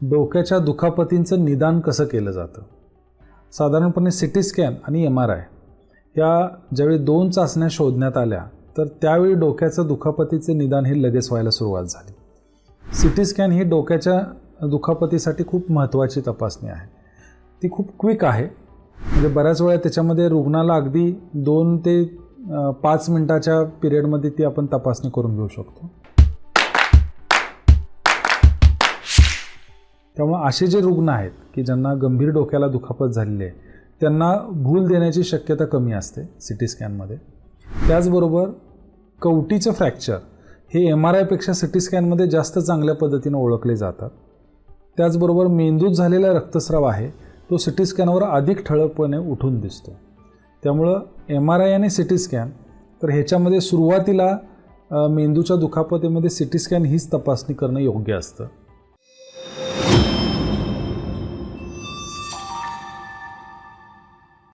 डोक्याच्या दुखापतींचं निदान कसं केलं जातं? साधारणपणे सी टी स्कॅन आणि एम आर आय या ज्यावेळी दोन चाचण्या शोधण्यात आल्या तर त्यावेळी डोक्याचं दुखापतीचे निदान हे लगेच व्हायला सुरुवात झाली. सी टी स्कॅन ही डोक्याच्या दुखापतीसाठी खूप महत्त्वाची तपासणी आहे. ती खूप क्विक आहे. म्हणजे बऱ्याच वेळा त्याच्यामध्ये रुग्णाला अगदी दोन ते पाच मिनटाच्या पिरियडमध्ये ती आपण तपासणी करून घेऊ शकतो. त्यामुळे असे जे रुग्ण आहेत की ज्यांना गंभीर डोक्याला दुखापत झालेली आहे त्यांना भूल देण्याची शक्यता कमी असते सी टी स्कॅनमध्ये त्याचबरोबर कवटीचं फ्रॅक्चर हे एम आर आयपेक्षा सी टी स्कॅनमध्ये जास्त चांगल्या पद्धतीनं ओळखले जातात. त्याचबरोबर मेंदूत झालेला रक्तस्राव आहे तो सी टी स्कॅनवर अधिक ठळकपणे उठून दिसतो. त्यामुळं एम आर आय आणि सी टी स्कॅन तर ह्याच्यामध्ये सुरुवातीला मेंदूच्या दुखापतीमध्ये सी टी स्कॅन हीच तपासणी करणं योग्य असतं.